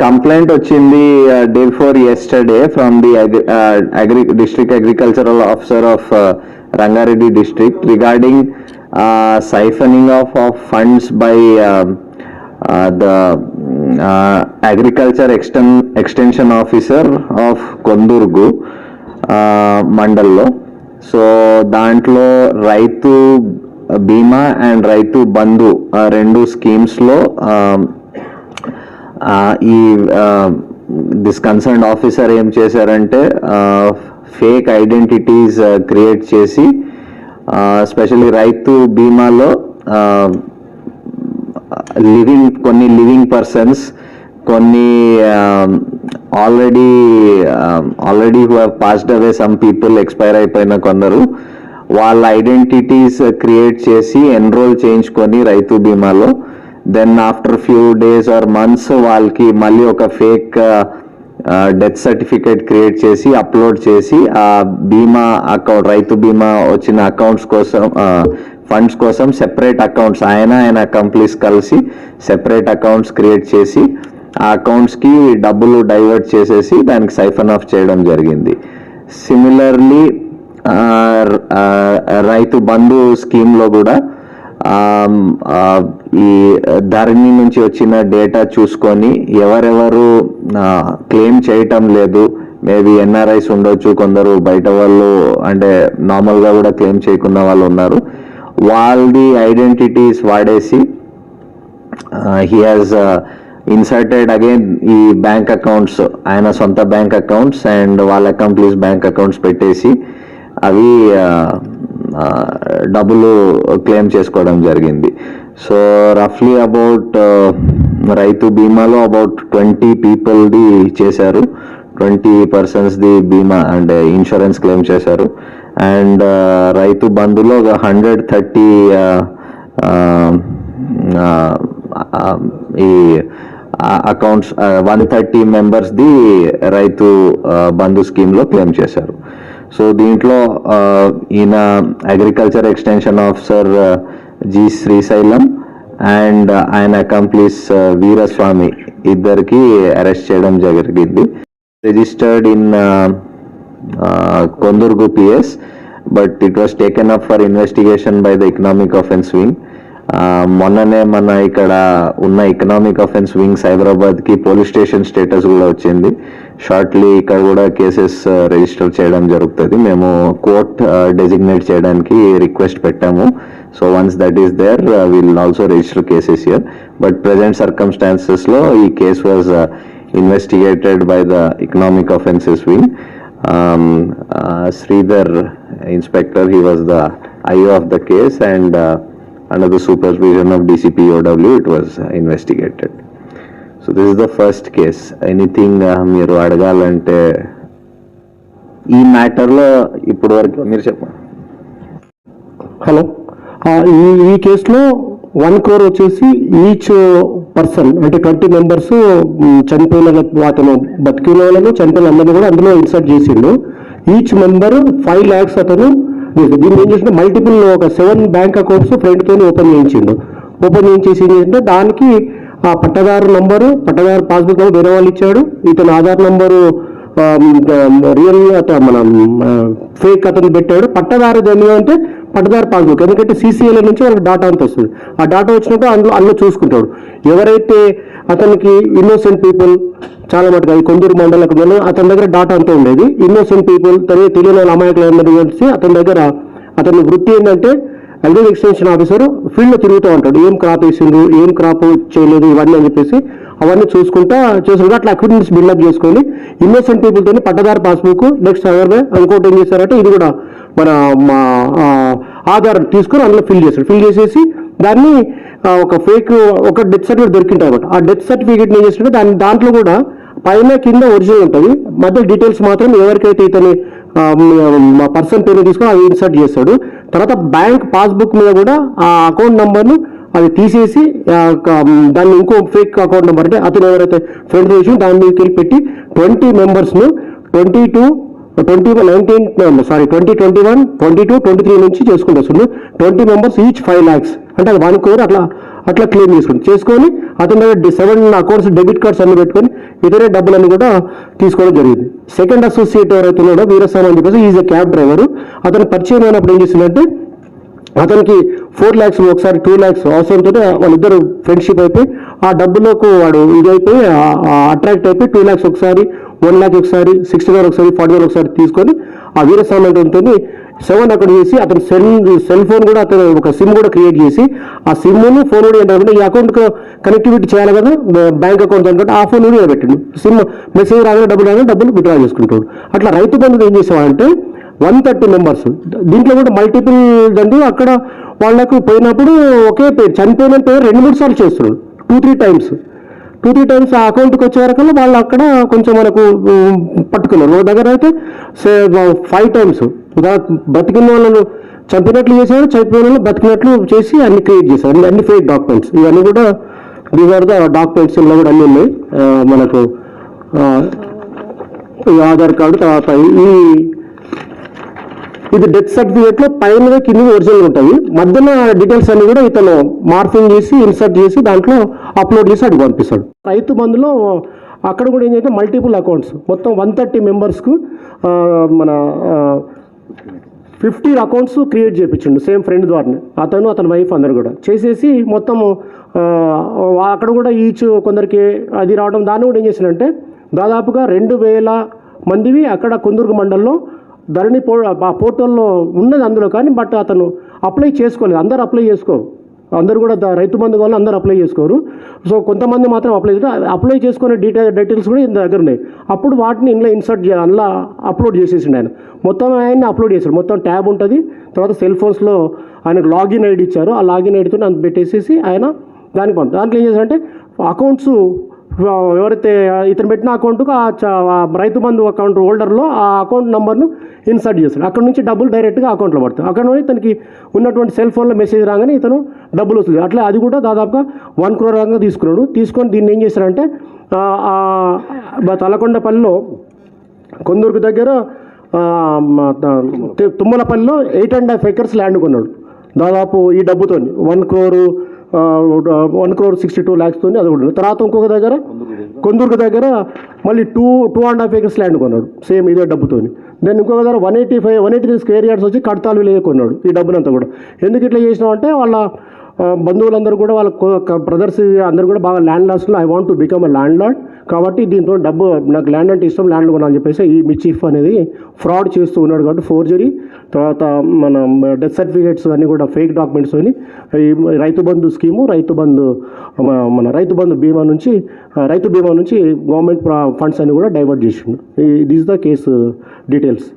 Complaint వచ్చింది day before yesterday from the agri district agricultural officer of Rangareddy district regarding siphoning of of funds by the agriculture exten extension officer of Kondurgu మండల్లో. So దాంట్లో రైతు బీమా and Rythu Bandhu రెండు స్కీమ్స్లో ఈ this concern officer ఏం చేశారంటే fake identities create చేసి specially రైతు బీమాలో లివింగ్ కొన్ని లివింగ్ పర్సన్స్ కొన్ని already already who passed away some people expire అయిపోయిన కొందరు వాళ్ళ ఐడెంటిటీస్ క్రియేట్ చేసి ఎన్రోల్ చేయించుకొని రైతు బీమాలో then after few days or months వాళ్ళకి మళ్ళీ ఒక ఫేక్ డెత్ సర్టిఫికేట్ క్రియేట్ చేసి అప్లోడ్ చేసి ఆ బీమా అకౌంట్ రైతు బీమా వచ్చిన అకౌంట్స్ కోసం uh, ఫండ్స్ కోసం సెపరేట్ అకౌంట్స్ ఆయన ఆయన కంప్లీస్ కలిసి సెపరేట్ అకౌంట్స్ క్రియేట్ చేసి ఆ అకౌంట్స్కి డబ్బులు డైవర్ట్ చేసేసి దానికి సైఫన్ ఆఫ్ చేయడం జరిగింది. సిమిలర్లీ రైతు బంధు స్కీమ్లో కూడా ఈ ధరణి నుంచి వచ్చిన డేటా చూసుకొని ఎవరెవరు క్లెయిమ్ చేయటం లేదు. మేబీ ఎన్ఆర్ఐస్ ఉండొచ్చు కొందరు బయట వాళ్ళు అంటే నార్మల్గా కూడా క్లెయిమ్ చేయకున్న వాళ్ళు ఉన్నారు. వాళ్ళది ఐడెంటిటీస్ వాడేసి హీ హాజ్ ఇన్సర్టెడ్ అగైన్ ఈ బ్యాంక్ అకౌంట్స్ ఆయన సొంత బ్యాంక్ అకౌంట్స్ అండ్ వాళ్ళ కంప్లీస్ బ్యాంక్ అకౌంట్స్ పెట్టేసి అవి డబ్బులు క్లెయిమ్ చేసుకోవడం జరిగింది. సో రఫ్లీ అబౌట్ రైతు బీమాలో అబౌట్ ట్వంటీ పీపుల్ది చేశారు. ట్వంటీ పర్సన్స్ది బీమా అంటే ఇన్సూరెన్స్ క్లెయిమ్ చేశారు. అండ్ రైతు బంధులో ఒక హండ్రెడ్ థర్టీ ఈ అకౌంట్స్ వన్ థర్టీ మెంబర్స్ది రైతు బంధు స్కీమ్లో క్లెయిమ్ చేశారు. సో దీంట్లో ఈయన agriculture extension officer G Srisailam and ఆయన అకంప్లీస్ వీరస్వామి ఇద్దరికి అరెస్ట్ చేయడం జరిగింది. Registered in Kondurgu PS but it was taken up for investigation by the economic offence wing మొన్ననే మన ఇక్కడ ఉన్న ఎకనామిక్ అఫెన్స్ వింగ్స్ హైదరాబాద్కి పోలీస్ స్టేషన్ స్టేటస్ కూడా వచ్చింది. షార్ట్లీ ఇక్కడ కూడా కేసెస్ రిజిస్టర్ చేయడం జరుగుతుంది. మేము కోర్ట్ డెసిగ్నేట్ చేయడానికి రిక్వెస్ట్ పెట్టాము. So once that is there will also register cases here but present సర్కమ్స్టాన్సెస్లో ఈ case was investigated by the economic offences wing Sridhar inspector he was the I of the case and under the supervision of DCPOW it was uh, investigated. So this is the first case. Anything uh, మీరు అడగాలంటే ఈ మ్యాటర్లో ఇప్పటి వరకు మీరు చెప్పండి hello ఈ ఈ కేసులో వన్ క్రోర్ వచ్చేసి ఈచ్ పర్సన్ అంటే ట్వంటీ మెంబర్స్ చనిపోయిన అతను బతికిన వాళ్ళను చనిపోయిన అందరినీ కూడా అందులో ఇన్సర్ట్ చేసిండు ఈచ్ మెంబర్ ఫైవ్ ల్యాక్స్ అతను దీన్ని ఏం చేసిండు? మల్టిపుల్ ఒక సెవెన్ బ్యాంక్ అకౌంట్స్ ఫ్రెండ్తో ఓపెన్ చేయించిండు. ఓపెన్ చేయించేసి ఏం చేసిండే? దానికి ఆ పట్టదారు నంబరు పట్టదారు పాస్బుక్ నెంబర్ వేరే వాళ్ళు ఇచ్చాడు. ఇతను ఆధార్ నంబరు రియల్ మన ఫేక్ అతను పెట్టాడు. పట్టదారు జన్మ అంటే పట్టదారు పాస్బుక్ ఎందుకంటే సీసీఎల్ నుంచి వాళ్ళకి డాటా అంత వస్తుంది. ఆ డాటా వచ్చినప్పుడు అందులో అందులో చూసుకుంటాడు. ఎవరైతే అతనికి ఇన్నోసెంట్ పీపుల్ చాలా మటుకు ఈ కొందూరు మండలం అతని దగ్గర డాటా అంతా ఉండేది. ఇన్నోసెంట్ పీపుల్ తెలియ తెలియని వాళ్ళ అమాయకులు అందరూ కలిసి అతని దగ్గర అతని వృత్తి ఏంటంటే అగ్రి ఎక్స్టెన్షన్ ఆఫీసర్ ఫీల్డ్లో తిరుగుతూ ఉంటాడు. ఏం క్రాప్ వేసిండ్రు ఏం క్రాప్ చేయలేదు ఇవన్నీ అని చెప్పేసి అవన్నీ చూసుకుంటా చూసుకుంటా అట్లా అక్విటెన్స్ బిల్డప్ చేసుకొని ఇన్నోసెంట్ పీపుల్ తోని పట్టదారు పాస్బుక్ నెక్స్ట్ అదర్ ఇంకోటి ఏం చేశారంటే ఇది కూడా మన మా ఆధార్ తీసుకొని అందులో ఫిల్ చేశాడు ఫిల్ చేసేసి దాన్ని ఒక ఫేక్ ఒక డెత్ సర్టిఫికేట్ దొరికింటాయి అనమాట ఆ డెత్ సర్టిఫికేట్ ఏం చేస్తుంటే దాని దాంట్లో కూడా పైన కింద ఒరిజినల్ ఉంటుంది. మధ్య డీటెయిల్స్ మాత్రం ఎవరికైతే ఇతని మా పర్సన్ పేరు తీసుకొని అది ఇన్సర్ట్ చేస్తాడు. తర్వాత బ్యాంక్ పాస్బుక్ మీద కూడా ఆ అకౌంట్ నెంబర్ను అది తీసేసి దాన్ని ఇంకో ఫేక్ అకౌంట్ నెంబర్ అంటే అతను ఎవరైతే ఫ్రెండ్ చేసి దాని మీదకి వెళ్ళి పెట్టి twenty మెంబర్స్ను twenty two twenty nineteen sorry twenty twenty one twenty two twenty three నుంచి చేసుకుంటూ వస్తుంది twenty members each five lakhs అంటే అది వన్ క్రోర్ అట్లా అట్లా క్లెయిమ్ చేసుకుంటాడు చేసుకొని అతని సెవెన్ అకౌంట్స్ డెబిట్ కార్డ్స్ అన్ని పెట్టుకొని ఇతరే డబ్బులన్నీ కూడా తీసుకోవడం జరిగింది. సెకండ్ అసోసియేట్ ఎవరైతే ఉన్నాడో వీరస్వామి అని చెప్పేసి ఈజ్ ఎ క్యాబ్ డ్రైవర్ అతను పరిచయం అయినప్పుడు ఏం చేసిందంటే అతనికి ఫోర్ ల్యాక్స్ ఒకసారి టూ ల్యాక్స్ అవసరంతో వాళ్ళిద్దరు ఫ్రెండ్షిప్ అయిపోయి ఆ డబ్బులకు వాడు ఇదైపోయి అట్రాక్ట్ అయిపోయి టూ ల్యాక్స్ ఒకసారి వన్ ల్యాక్ ఒకసారి సిక్స్టీ వేర్ ఒకసారి ఫార్టీ వేర్ ఒకసారి తీసుకొని ఆ వీరస్వామితో సెవెన్ అక్కడ చేసి అతను సెల్ సెల్ ఫోన్ కూడా అతను ఒక సిమ్ కూడా క్రియేట్ చేసి ఆ సిమ్ను ఫోన్ కూడా ఏంటంటే ఈ అకౌంట్ కనెక్టివిటీ చేయాలి కదా బ్యాంక్ అకౌంట్ అనుకుంటే ఆ ఫోన్ కూడా పెట్టండి సిమ్ మెసేజ్ రాగానే డబ్బులు రాగానే డబ్బులు విత్డ్రా చేసుకుంటాడు. అట్లా రైతు బంధువులు ఏం చేసామంటే వన్ థర్టీ మెంబర్స్ దీంట్లో కూడా మల్టిపుల్ దండి అక్కడ వాళ్ళకు పోయినప్పుడు ఒకే పేరు చనిపోయిన పేరు రెండు మూడు సార్లు చేస్తున్నాడు. Two three times two three times ఆ అకౌంట్కి వచ్చే వాళ్ళు అక్కడ కొంచెం మనకు పట్టుకున్నారు. ఒక దగ్గర అయితే సే ఫైవ్ టైమ్స్. బతికిన వాళ్ళను చంపినట్లు చేశారు చనిపోయిన వాళ్ళు బతికినట్లు చేసి అన్ని క్రియేట్ చేశారు. అన్ని అన్ని ఫేక్ డాక్యుమెంట్స్ ఇవన్నీ కూడా దీస్ ఆర్ ద డాక్యుమెంట్స్ ఇలా కూడా అన్నీ ఉన్నాయి. మనకు ఈ ఆధార్ కార్డు తర్వాత ఈ ఇది డెత్ సర్టిఫికేట్లో పైన కింద ఒరిజినల్ ఉంటాయి. మధ్యలో డీటెయిల్స్ అన్ని కూడా ఇతను మార్ఫింగ్ చేసి ఇన్సర్ట్ చేసి దాంట్లో అప్లోడ్ చేసి అడిగి పంపిస్తాడు. రైతు బంధులో అక్కడ కూడా ఏం చేస్తే మల్టిపుల్ అకౌంట్స్ మొత్తం వన్ థర్టీ మెంబర్స్కు మన ఫిఫ్టీ అకౌంట్స్ క్రియేట్ చేయించిండు సేమ్ ఫ్రెండ్ ద్వారానే. అతను అతని వైఫ్ అందరు కూడా. చేసేసి మొత్తం అక్కడ కూడా ఈచ్ కొందరికి అది రావడం దాన్ని కూడా ఏం చేసిందంటే దాదాపుగా రెండు వేల మందివి అక్కడ కుందూరు మండలంలో ధరణి పో ఆ పోర్టల్లో ఉన్నది అందులో కానీ బట్ అతను అప్లై చేసుకోలేదు. అందరు అప్లై చేసుకోరు. అందరు కూడా రైతు బంధు వాళ్ళు అందరూ అప్లై చేసుకోరు. సో కొంతమంది మాత్రం అప్లై చేస్తారు. అప్లై చేసుకునే డీటెయిల్ డీటెయిల్స్ కూడా ఇంత దగ్గర ఉన్నాయి. అప్పుడు వాటిని ఇందులో ఇన్సర్ట్ చేయాలి అందులో అప్లోడ్ చేసేసిండు ఆయన. మొత్తం ఆయన అప్లోడ్ చేశాడు. మొత్తం ట్యాబ్ ఉంటుంది. తర్వాత సెల్ ఫోన్స్లో ఆయనకు లాగిన్ ఐడి ఇచ్చారు. ఆ లాగిన్ ఐడితో అంత పెట్టేసేసి ఆయన దానికి పంపి దాంట్లో ఏం చేశారంటే అకౌంట్స్ ఎవరైతే ఇతను పెట్టిన అకౌంట్కు ఆ రైతు బంధు అకౌంట్ హోల్డర్లో ఆ అకౌంట్ నెంబర్ను ఇన్సర్ట్ చేస్తాడు అక్కడ నుంచి డబ్బులు డైరెక్ట్గా అకౌంట్లో పడతాయి అక్కడ నుంచి ఇతనికి ఉన్నటువంటి సెల్ ఫోన్లో మెసేజ్ రాగానే ఇతను డబ్బులు వస్తుంది. అట్లా అది కూడా దాదాపుగా వన్ క్రోర్ రంగా తీసుకున్నాడు. తీసుకొని దీన్ని ఏం చేశారంటే తలకొండపల్లిలో కొందరికి దగ్గర తుమ్మలపల్లిలో eight and half acres land కొన్నాడు. దాదాపు ఈ డబ్బుతో one crore one crore sixty two ల్యాక్స్తో అది కూడా తర్వాత ఇంకొక దగ్గర కొందూరుకు దగ్గర మళ్ళీ two two and half acres land కొన్నాడు. సేమ్ ఇదే డబ్బుతో దెన్ ఇంకొక దగ్గర one eighty five one eighty square yards వచ్చి కడతాలు విలేజ్ కొన్నాడు ఈ డబ్బునంతా కూడా. ఎందుకు ఇట్లా చేసినావు అంటే వాళ్ళ బంధువులందరూ కూడా వాళ్ళ బ్రదర్స్ అందరూ కూడా బాగా ల్యాండ్ లాస్ట్లో I want to become a landlord కాబట్టి దీంతో డబ్బు నాకు ల్యాండ్ అంటే ఇష్టం ల్యాండ్ కొనాలని చెప్పేసి ఈ మీ చీఫ్ అనేది ఫ్రాడ్ చేస్తూ ఉన్నాడు కాబట్టి ఫోర్జరీ తర్వాత మన డెత్ సర్టిఫికేట్స్ అన్నీ కూడా ఫేక్ డాక్యుమెంట్స్ అని ఈ రైతు బంధు స్కీము రైతు బంధు మన రైతు బంధు బీమా నుంచి రైతు బీమా నుంచి గవర్నమెంట్ ఫండ్స్ అన్ని కూడా డైవర్ట్ చేసిండు. This the case details